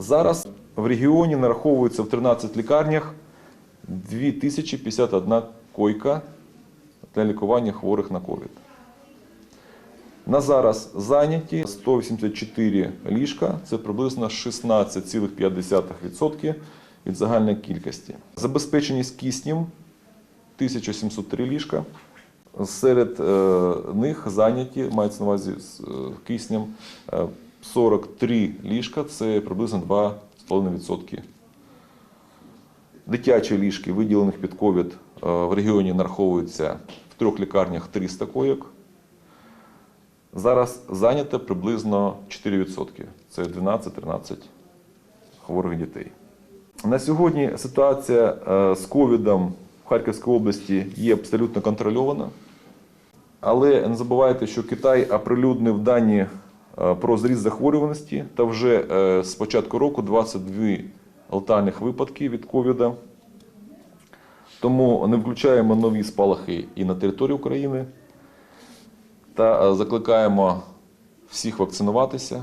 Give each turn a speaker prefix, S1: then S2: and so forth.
S1: Зараз в регіоні нараховується в 13 лікарнях 2051 койка для лікування хворих на ковід. На зараз зайняті 184 ліжка, це приблизно 16,5% від загальної кількості. Забезпеченість киснем 1703 ліжка. Серед е, них зайняті, мається на увазі з е, киснем, е, 43 ліжка, це приблизно 2,5%. Дитячі ліжки, виділених під ковід, е, в регіоні нараховуються в трьох лікарнях 300 койок. Зараз зайнято приблизно 4%. Це 12-13 хворих дітей. На сьогодні ситуація е, з ковідом в Харківській області є абсолютно контрольована. Але не забувайте, що Китай оприлюднив дані про зріст захворюваності. Та вже е, з початку року 22 летальних випадки від ковіда. Тому не включаємо нові спалахи і на території України. Та е, закликаємо всіх вакцинуватися,